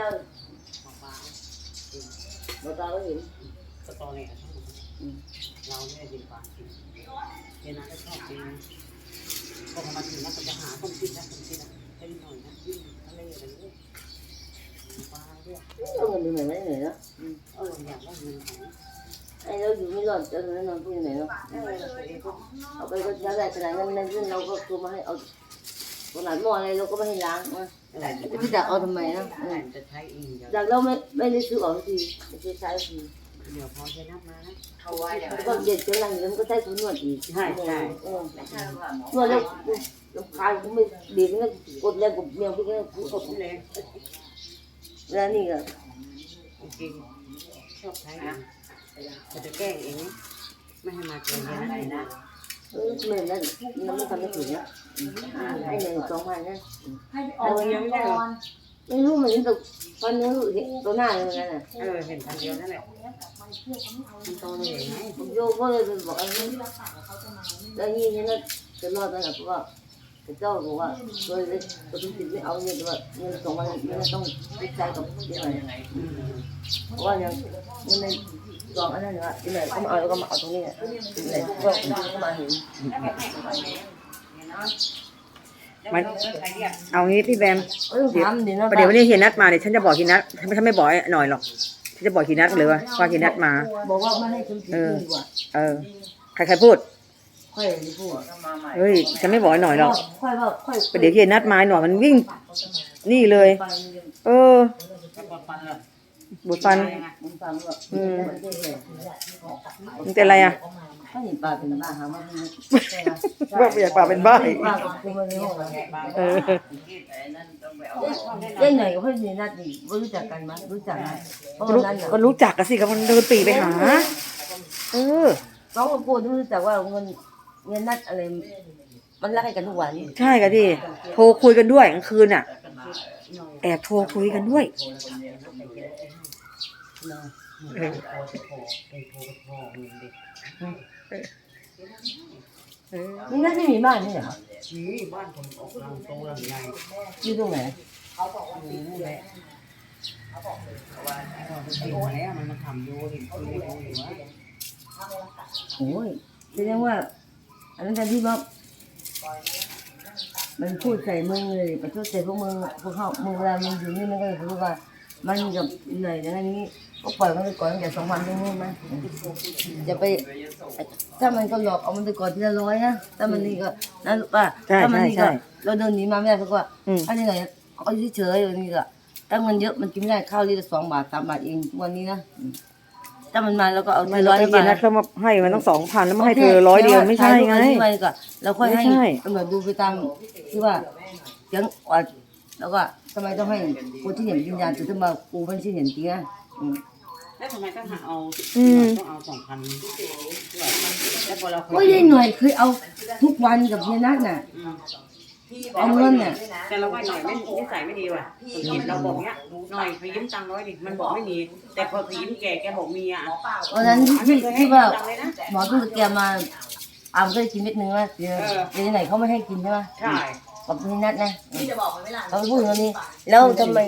แล้วบอกว่าเราตาก็เห็นสตอรี่อะเราเนี่ยยินปากกินเดี๋ยวนั้นก็ชอบกินพอมาถึงนะก็จะหาคนกินนะคนกินนะไปหน่อยนะวิ่งทะเลอะไรเงี้ยปลาด้วยเอาเงินไปไหนไม่เหนื่อยเนาะเอออยากได้เงินของไอ้เราอยู่ไม่รอดจะนั้นนอนพูดยังไงเนาะเออตัวเองก็เอาไปก็จะได้ขนาดนั้นนั่นซึ่งเราก็คือมาให้เอา ขนาดหม้ออะไรเราก็ไม่ให้ล้างนะเออพี่จะเอาทำไมนะจะใช้เองเดี๋ยวจากเราไม่ไม่ได้ซื้อออกทีไม่ใช่ใช้ทีเดี๋ยวพอใช้นับมานะเขาไว้เดี๋ยวแล้วก็เย็นเสียงดังอยู่แล้วมันก็ใช้ถุงนวดอีกใช่ใช่เออไม่ใช่ว่าหมอนวดแล้วลำคาญก็ไม่ดีก็กดแรงกดเมียพี่ก็พูดกดผมเลยแล้วนี่ก็จริงชอบใช้เองจะจะแกล้งเองไม่ให้มาเจอเย็นนะ เออเมื่นนั่นน้ำมันทำไม่ถึงอะให้หนึ่งสองพันนะให้ไปออกเงินก่อนไม่รู้เหมือนตกตอนเนื้อตัวหน้าเลยนั่นน่ะเออเห็นทันเดียวนั่นแหละมันโตเลยไงโยก็เลยบอกอะไรนี่แล้วนี่ฉันก็จะรอดไหมล่ะเพราะว่า เจ้าบอกว่าตัวเล็กตัวทุกสิ่งไม่เอาเนี่ยต่ว่าเงินสองพันนี่ต้องติดใจกับยังไงเพราะว่ายังเงินในกองอันนั้นเนี่ยที่ไหนก็มาเอาแล้วก็มาเอาตรงนี้ที่ไหนก็ก็มาเห็นมันเอางี้พี่แบมเอมดินะประเดี๋ยววันนี้เฮียนัดมาเดี๋ยวฉันจะบอกเฮียนัดฉันไม่บอกหน่อยหรอกฉันจะบอกเฮียนัดเลยว่าว่าเฮียนัดมาบอกว่าไม่ให้ฉันกินดีกว่าเออ ใครใครพูด ค่อยพูดมาใหม่เฮ้ยฉันไม่บอกไอ้หน่อยหรอกค่อยว่าค่อยประเดี๋ยวเฮียนัดมาไอ้หน่อยมันวิ่ง นี่เลยฟังเออบุดฟันมันฟังว่าอืมมันเป็นไงมันเป็นอะไรอะถ้าเห็นปลาเป็นบ้าหาว่าเป็นว่าเปลี่ยนปากเป็นบ้าอีกบ้าก็คือมันในห้องเออเล่นหน่อยก็ค่อยมีนัดดีรู้จักกันมั้ยรู้จักนะเพราะก็รู้นั้นก็รู้จักกันสิก็มันเดินปีไปหา เออน้องก็พูดรู้จักว่าเงิน เงินนัดอะไร มันรักกันทุกวันใช่กันดิโทรคุยกันด้วยกลางคืนอะ แอบโทรคุยกันด้วยนี่นัดไม่มีบ้านนี่เหรอนี่บ้านผมออกลังโตลังใหญ่อยู่ตรงไหนนี่แหละเขาบอกว่าจริงแล้วมันมาทำโยเห็นคุยกันอยู่ว่าโอ้ยแสดงว่า อันนั้นการที่ว่ามันพูดใส่มึงเลยประชดใส่พวกมึงพวกเขามึงเวลามึงอยู่นี่มันก็เลยรู้ว่า มันกับเหนื่อยอย่างนี้ก็ปล่อยมันไปก่อนตั้งแต่สองวันตรงนู้นไหมจะไป ถ้ามันก็หลอกเอามันไปก่อนทีละร้อยนะถ้ามันนี่ก็นะลูกป้าใช่ถ้ามัใช่นี่ใช่ก็เราเดินหนีมาไม่ได้เพราะว่าอืมอันนี้ไงเขาอยู่เฉยๆอย่างนี้ก็ถ้าเงินเยอะมันกินไม่ได้ข้าวลิตรละสองบาทสามบาทเองทุกวันนี้นะอืม ถ้ามันมาแล้วก็เอาไม่ทีร้ร้ออยยเย็นบานัดทเขามาให้มันต้องสองพันแล้วมาให้เธอร้อยเดียวไม่ใช่ไง ถ่ายรูปอันนี้ว้ก่อนเราค่อยให้ไม่ใช่ ตำรวจดูไปตามที่ว่าเสียงอ่อนแล้วก็ทำไมต้องให้คนที่เห็นวิญญาณจุดที่มากูไม่ใช่เห็นจริงนะอืมแล้วทำไมต้องหาเอาอืม ต้องเอาสองพันแล้วพอเราคุโอ้ยยายหน่วยเคยเอาทุกวันกับเฮียนัทน่ะ อืม เอาเงินเนี่ยแต่เราว่าหน่อยไม่นิสัยไม่ดีว่ะเห็นเราบอกเนี้ยหน่อยไปยืมตังค์ร้อยดิมันบอกไม่มีแต่พอไปยืมแกแกบอกมีอะวันนั้นที่ที่ที่ว่าตังค์เลยนะหมอตู้แกมาอามก็ได้กินเม็ดนึงว่าเดี๋ยวเดี๋ยวไหนเขาไม่ให้กินใช่ไหมใช่กับเฮียนัทนะพี่จะบอกมันไม่ล่ะเขาพูดอย่างนี้แล้วทำไม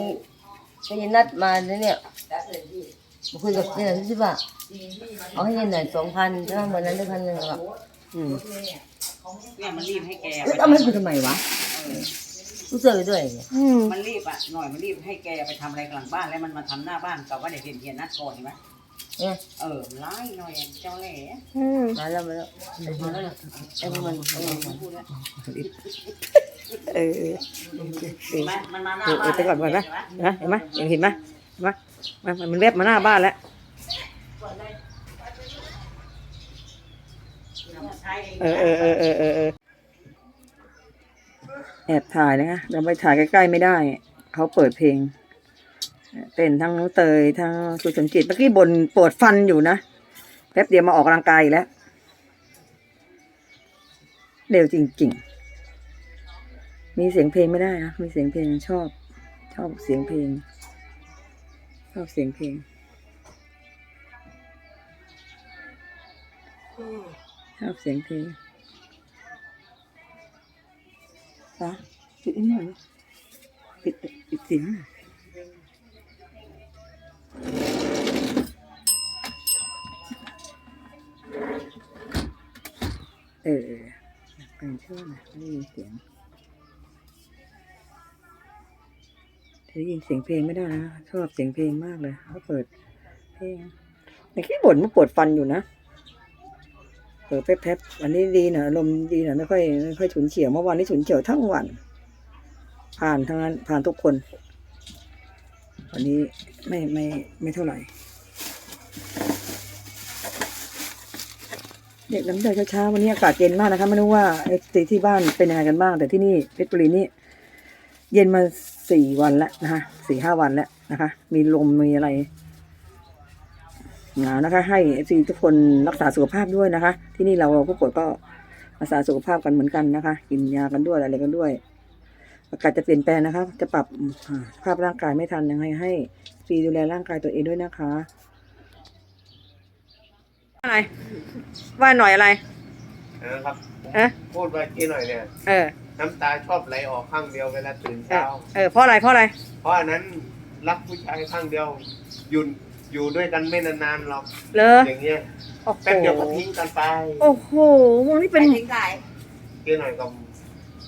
เฮียนัทมาเนี่ยมาคุยกับเฮียนัทที่ว่าเอาให้เงินหน่อยสองพันใช่ไหมวันนั้นได้พันหนึ่งแบบอืม เนี่ยมันรีบให้แกแล้วเอามาให้กูทำไมวะกูเจอไปด้วยเนี่ยอืมมันรีบอะหน่อยมันรีบให้แกไปทำอะไรหลังบ้านแล้วมันมาทำหน้าบ้านกับว่าเดี๋ยวเห็นเฮียนัดก่อนเห็นไหมเนี่ยเออไล่หน่อยเจ้าแหล่มาแล้วมาแล้วมาแล้วเนี่ยไอ้พวกมันไอ้พวกมันพูดแล้วเออเห็นไหมมันมาหน้าเออบ้านไปก่อนก่อนนะนะเห็นไหมยังเห็นไหมเห็นไหมมันมันแวบมาหน้าบ้านแล้ว ใช้ เออเออเออเออเออเออแอบถ่ายนะคะเราไปถ่ายใกล้ๆไม่ได้ เขาเปิดเพลง เต้นทั้งน้องเตยทั้งคุณสมจิตเมื่อกี้บนปวดฟันอยู่นะแป๊บเดียวมาออกกำลังกายอีกแล้วเร็วจริงๆ มีเสียงเพลงไม่ได้นะ มีเสียงเพลงชอบ ชอบเสียงเพลง ชอบเสียงเพลง ชอบเสียงเพลงปะปิดหน่อยปิดปิดเสียงเออเป็นช่วงนะได้ยินเสียงเธอได้ยินเสียงเพลงไม่ได้นะชอบเสียงเพลงมากเลยเขาเปิดเพลงไอ้ขี้บ่นมันปวดฟันอยู่นะ เปิดแป๊บๆวันนี้ดีหน่อยอารมดีหน่อยไม่ค่อยไม่ค่อยฉุนเฉียวเมื่อวานนี้ฉุนเฉียวทั้งวัน ผ่านทั้งนั้นผ่านทุกคน วันนี้ไม่ไม่ไม่เท่าไหร่เด็กน้ำใจช้าๆวันนี้อากาศเย็นมากนะคะไม่รู้ว่าไอ้ที่ที่บ้านเป็นยังไงกันบ้าง แต่ที่นี่เพชรบุรีนี่เย็นมาสี่วันแล้วนะคะสี่ห้าวันแล้วนะคะ มีลมมีอะไร นาวนะคะ ให้เอฟซีทุกคนรักษาสุขภาพด้วยนะคะ ที่นี่เราผู้ป่วยก็รักษาสุขภาพกันเหมือนกันนะคะ กินยากันด้วยอะไรกันด้วยอากาศจะเปลี่ยนแปลงนะคะ จะปรับอ่าสภาพร่างกายไม่ทันยังไงให้ฟรีดูแลร่างกายตัวเองด้วยนะคะ อะไร ว่าหน่อยอะไรนะครับผมเอ๊ะพูดไว้กี้หน่อยเนี่ย เออ น้ำตาชอบไหลออกข้างเดียวเวลาตื่นเออเช้า เออ เพราะอะไร เพราะอะไร เพราะอันนั้นรักผู้ชายข้างเดียวอยุ่น อยู่ด้วยกันไม่นานๆหรอกเลออย่างเงี้ยโอ้โหแป๊บเดียวก็ทิ้งกันไปโอ้โหมึงนี่เป็นทิ้งไก่กี้หน่อยกับ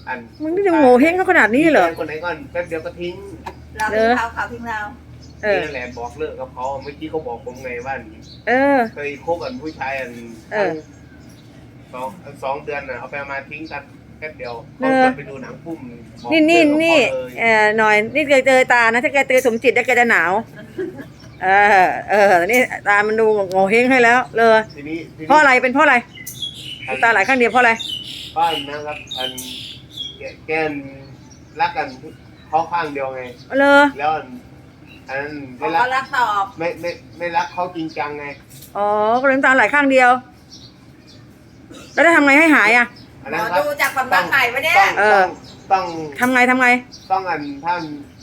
อันมึงนี่จะโง่เฮงเขาขนาดนี้เหรอคนไหนก่อนแป๊บเดียวก็ทิ้งเราทิ้งเขาเขาทิ้งเราเออนี่แหละบอกเลิกกับเขาเมื่อกี้เขาบอกผมไงว่าเออเคยคบกับผู้ชายอันเออสองสองเดือนน่ะเอาไปเอามาทิ้งกันแป๊บเดียวเอเขาอชวนไปดูหนังพุ่มบอกนี่นี่เลิกกับนี่เขาเลยเออหน่อยนี่เคยเจอตานะถ้าแกเจอสมจิตแล้วแกจะหนาว เออ เออนี่ตามันดูโง่เฮงให้แล้ว เลยทีนี้ทีนี้เพราะอะไรเป็นเพราะอะไรอันตาไหลข้างเดียวเพราะอะไรบ้านนะครับ อันแกแกนรักกันเขาข้างเดียวไง เลยแล้วอันอันนั้นเขาไม่รัก็กรักตอบไม่ไม่ไม่รักเขาจริงจังไงอ๋อก็เลยน้ำตาไหลข้างเดียว แล้วได้ทำไงให้หายอะ อันหมนั้นอครับดูจากสำนักไหนวะเนี่ย ต้องเออ ต้องทำไงทำไง ต้องอันถ้า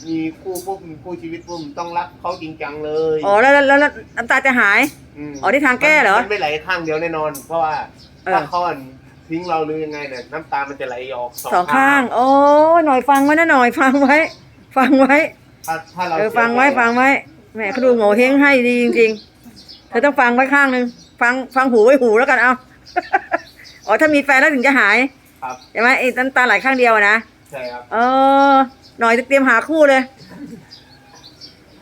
มีคู่ปุ๊บมีคู่ชีวิตปุ๊บต้องรักเขาจริงจังเลยอ๋อแล้วแล้วแล้วแล้วน้ำตาจะหาย มอ๋อที่ทางแก้เหรอ มันไม่ไหลข้างเดียวแน่นอน เพราะว่าเออถ้าเขาอันทิ้งเราหรือยังไงเนี่ยน้ำตามันจะไหลออกสองสองข้าง โอ้ยหน่อยฟังไว้นะหน่อยฟังไว้ ฟังไว้ ถ้าถ้าเราเออฟังไว้ฟังไว้แหมเขาดูโง่เฮงให้ดีจริงๆเธอต้องฟังไว้ข้างหนึ่งฟังฟังหูไว้หูแล้วกันเอา อ๋อถ้ามีแฟนแล้วถึงจะหายครับ ใช่ไหมไอ้น้ำตาไหลข้างเดียวอะนะ ใช่ครับเออ หน่อยจะเตรียมหาคู่เลย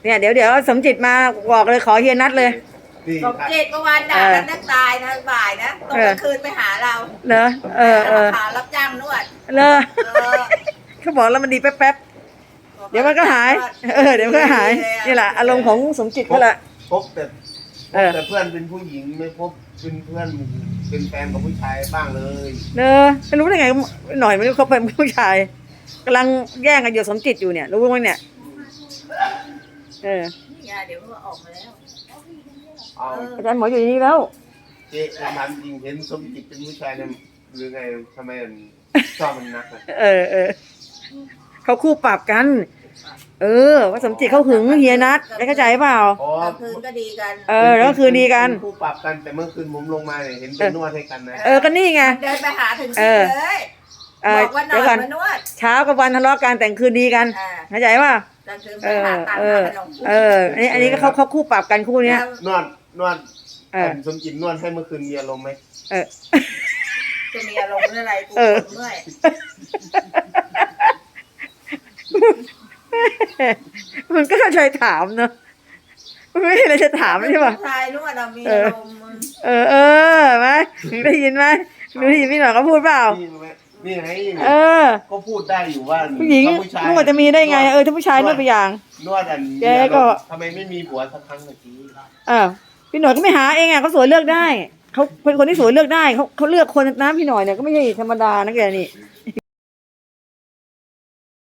เนี่ยเดี๋ยวเดี๋ยวสมจิตมาบอกเลยขอเฮียนัดเลย นี่สมจิตเมื่อวานด่ากันนักตายนะบ่ายนะตกกลางคืนไปหาเราเหรอเออเออขารับจ้างนวดเลอเออเขาบอกแล้วมันดีแป๊บๆเดี๋ยวมันก็หาย เออเดี๋ยวมันก็หายนี่แหละอารมณ์ของสมจิตเขาแหละ พบแต่พเอบอแต่เพื่อนเป็นผู้หญิงไม่พบเป็นเพื่อนเป็นแฟนกับผู้ชายบ้างเลยเนอะไม่รู้ได้ไงหน่อยไม่รู้เขาเป็นผู้ชาย กำลังแย่งกันอยู่สมจิตอยู่เนี่ย รู้ไหมเนี่ย เออนี่ไงเดี๋ยวมันออกมาแล้วเอาอาจารย์หมออยู่นี่แล้ว เจ๊ถามจริงเห็นสมจิตเป็นผู้ชายเนี่ยหรือไงทำไมมันชอบมันนักอะเออเออเขาคู่ปรับกัน เออ ว่าสมจิตเขาหึงเฮียนัทได้เข้าใจเปล่า อ๋อกลางคืนก็ดีกันเออแล้วก็คืนดีกันเป็คู่ปรับกันแต่เมื่อคืนผมลงมาเนี่ยเห็นเป็นนวดให้กันนะ เออก็นี่ไง เดินไปหาถึงเอที่อเลย เออบอกว่าหน่เดี๋อยวก่อนยมานวดเช้ากับวันทะเลาะกันแต่งคืนดีกันอ่าเข้าใจเปล่ากลางคืนไปเออ หาตังเอค์อหาขนมเออ อันนี้อันนี้ก็เขาเขาคู่ปรับกันคู่เนี้ยแล้วนวดนวดเออสมจิตนวดให้เมื่อคืนมีอารมณ์ไหมเออ จะมีอารมณ์อะไรกูเออ ปวดเมื่อยมันก็เคยถามเนอะมันไม่มีอะไรจะถามใช่ป่ะ ผู้ชายนวดเรามีเอออารมณ์มึงเออเออไหมได้ยินไหมได้ยินพี่หน่อยเขาพูดเปล่านี่ไหม นี่ไงเออ ก็พูดได้อยู่ว่าผู้หญิงถ้าผู้ชายนวดจะมีได้ไง เออถ้าผู้ชายนวดไปอย่าง นวดอันแกก็ ทำไมไม่มีผัวสักครั้งเมื่อกี้อ่าวพี่หน่อยก็ไม่หาเองอะเขาสวยเลือกได้เขาเป็นคนที่สวยเลือกได้เขาเขาเลือกคนนะพี่หน่อยเนี่ยก็ไม่ใช่ธรรมดานะแกนี่ใ